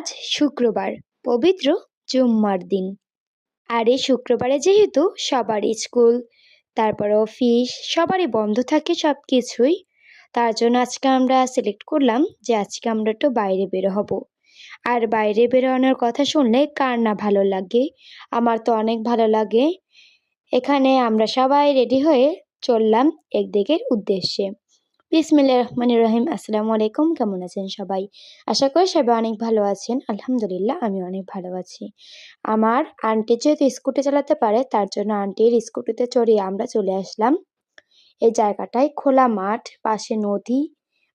আজ শুক্রবার, পবিত্র জুম্মার দিন। আর এই শুক্রবারে যেহেতু সবার স্কুল, তারপর অফিস, সবারই বন্ধ থাকে সব কিছুই তার জন্য আজকে আমরা সিলেক্ট করলাম যে আজকে আমরা একটু বাইরে বের হব। আর বাইরে বেরোনোর কথা শুনলে কার না ভালো লাগে? আমার তো অনেক ভালো লাগে। এখানে আমরা সবাই রেডি হয়ে চললাম একদিকের উদ্দেশ্যে। বিসমিল্লাহ রহমান রহিম, আসসালামু আলাইকুম, কেমন আছেন সবাই? আশা করি সবাই অনেক ভালো আছেন। আলহামদুলিল্লাহ আমি অনেক ভালো আছি। আমার আন্টি যেহেতু স্কুটি চালাতে পারে, তার জন্য আন্টির স্কুটিতে চড়িয়ে আমরা চলে আসলাম। এই জায়গাটায় খোলা মাঠ, পাশে নদী,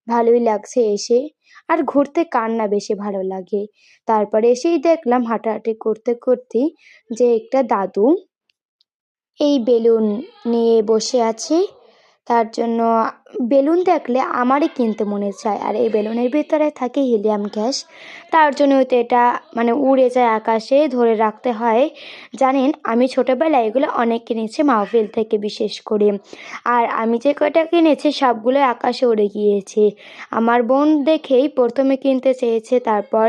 ভালোই লাগছে এসে। আর ঘুরতে কার না বেশি ভালো লাগে। তারপরে এসেই দেখলাম হাঁটাহাঁটি করতে করতে যে একটা দাদু এই বেলুন নিয়ে বসে আছে। তার জন্য বেলুন দেখলে আমারই কিনতে মনে চায়। আর এই বেলুনের ভিতরে থাকে হিলিয়াম গ্যাস। তার জন্য তো এটা মানে উড়ে যায় আকাশে ধরে রাখতে হয়। জানেন, আমি ছোটোবেলায় এগুলো অনেক কিনেছি মাহফিল থেকে বিশেষ করে। আর আমি যে কয়টা কিনেছি সবগুলো আকাশে উড়ে গিয়েছে। আমার বোন দেখেই প্রথমে কিনতে চেয়েছে, তারপর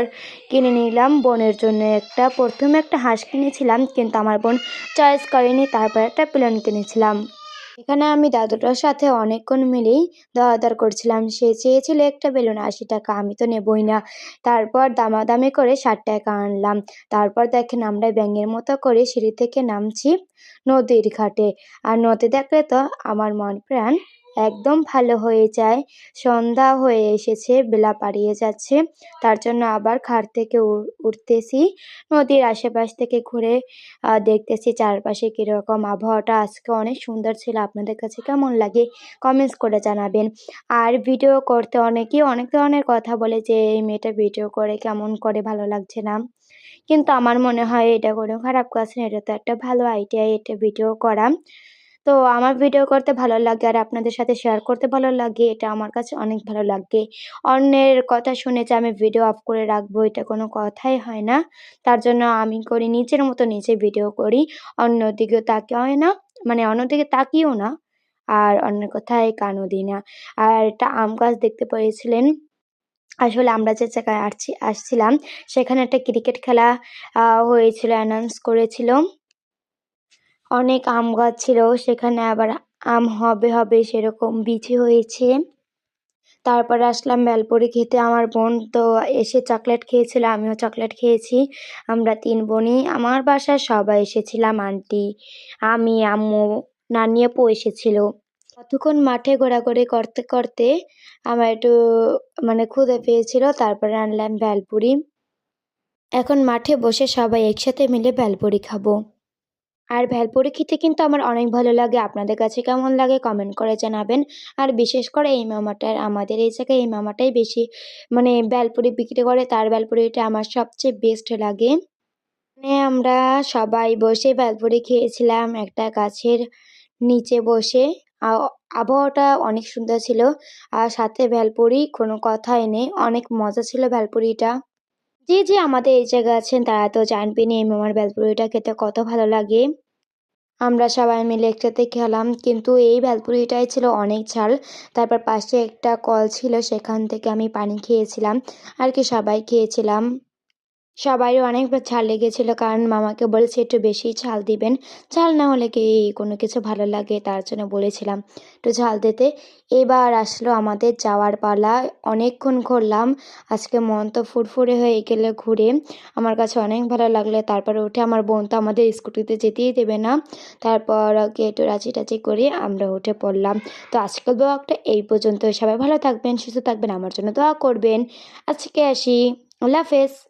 কিনে নিলাম। বোনের জন্য একটা, প্রথমে একটা হাঁস কিনেছিলাম, কিন্তু আমার বোন চয়েস করেনি, তারপর একটা প্লেন কিনেছিলাম। এখানে আমি দাদুটার সাথে অনেকক্ষণ মিলেই দর করছিলাম। সে চেয়েছিল একটা বেলুন, আশি টাকা, আমি তো নেবই না। তারপর দামাদামি করে ষাট টাকা আনলাম। তারপর দেখেন আমরা ব্যাঙের মতো করে সিঁড়ি থেকে নামছি নদীর ঘাটে। আর নদী দেখলে তো আমার মন প্রাণ একদম ভালো হয়ে যায়। সন্ধ্যা হয়ে এসেছে, বেলা পাড়িয়ে যাচ্ছে। তার জন্য আবার খাট থেকে উঠতেছি। নদীর আশেপাশ থেকে ঘুরে দেখতেছি চারপাশে কীরকম আবহাওয়াটা। আজকে অনেক সুন্দর ছিল। আপনাদের কাছে কেমন লাগে কমেন্টস করে জানাবেন। আর ভিডিও করতে অনেকেই অনেক ধরনের কথা বলে যে, এই মেয়েটা ভিডিও করে কেমন করে ভালো লাগছে না? কিন্তু আমার মনে হয় এটা কোনো খারাপ কাজ না। এটা তো একটা ভালো আইডিয়া এটা ভিডিও করা। তো আমার ভিডিও করতে ভালো লাগে আর আপনাদের সাথে শেয়ার করতে ভালো লাগে, এটা আমার কাছে অনেক ভালো লাগে। অন্যের কথা শুনে যে আমি ভিডিও অফ করে রাখব, এটা কোনো কথাই হয় না। তার জন্য আমি করি, নিজের মতো নিজে ভিডিও করি। অন্যদিকে হয় না মানে অন্যদিকে তাকিও না, আর অন্য কথায় কানও দিই না। আর একটা আম গাছ দেখতে পেয়েছিলেন, আসলে আমরা যে জায়গায় আসছি, আসছিলাম, সেখানে একটা ক্রিকেট খেলা হয়েছিল অ্যানাউন্স করেছিল। অনেক আম গাছ ছিল, সেখানে আবার আম হবে হবে সেরকম বিচি হয়েছে। তারপরে আসলাম বেলপুরি খেতে। আমার বোন তো এসে চকলেট খেয়েছিল, আমিও চকলেট খেয়েছি। আমরা তিন বোনই, আমার বাসায় সবাই এসেছিলাম আন্টি, আমি, আম্মু, নানি আপু এসেছিল। কতক্ষণ মাঠে ঘোরাঘুরি করতে করতে আমার একটু মানে ক্ষুদে পেয়েছিল, তারপরে আনলাম ভেলপুরি এখন মাঠে বসে সবাই একসাথে মিলে ভেলপুরি খাব। আর ভেলপুরি খেতে কিন্তু আমার অনেক ভালো লাগে। আপনাদের কাছে কেমন লাগে কমেন্ট করে জানাবেন। আর বিশেষ করে এই মামাটার আমাদের এই জায়গায় এই মামাটাই বেশি মানে ভেলপুরি বিক্রি করে, তার ভেলপুরিটা আমার সবচেয়ে বেস্ট লাগে। মানে আমরা সবাই বসে ভেলপুরি খেয়েছিলাম একটা গাছের নিচে বসে। আবহাওয়াটা অনেক সুন্দর ছিল। আর সাথে ভেলপুরি কোনো কথাই নেই, অনেক মজা ছিল ভেলপুরিটা যে যে আমাদের এই জায়গায় আছেন, তারা তো জানবেন এই মামার ভেলপুরিটা খেতে কত ভালো লাগে। আমরা সবাই মিলে একসাথে খেলাম, কিন্তু এই ভেলপুরিটাই ছিল অনেক ঝাল। তারপর পাশে একটা কল ছিল, সেখান থেকে আমি পানি খেয়েছিলাম, আর কি সবাই খেয়েছিলাম। সবাইও অনেক ঝাল লেগেছিলো, কারণ মামাকে বলেছে একটু বেশি ঝাল দিবেন। ঝাল না হলে কি কোনো কিছু ভালো লাগে? তার জন্য বলেছিলাম, একটু ঝাল দিতে। এবার আসলো আমাদের যাওয়ার পালা। অনেকক্ষণ ঘুরলাম। আজকে মন তো ফুরফুরে হয়ে গেলে ঘুরে। আমার কাছে অনেক ভালো লাগলে। তারপরে উঠে আমার বোন তো আমাদের স্কুটিতে যেতেই দেবে না। তারপর একটু রাজি টাচি করে আমরা উঠে পড়লাম। তো আজকের ব্লগটা এই পর্যন্ত। সবাই ভালো থাকবেন, সুস্থ থাকবেন, আমার জন্য দোয়া করবেন। আজকে আসি। আল্লাহ হাফেজ।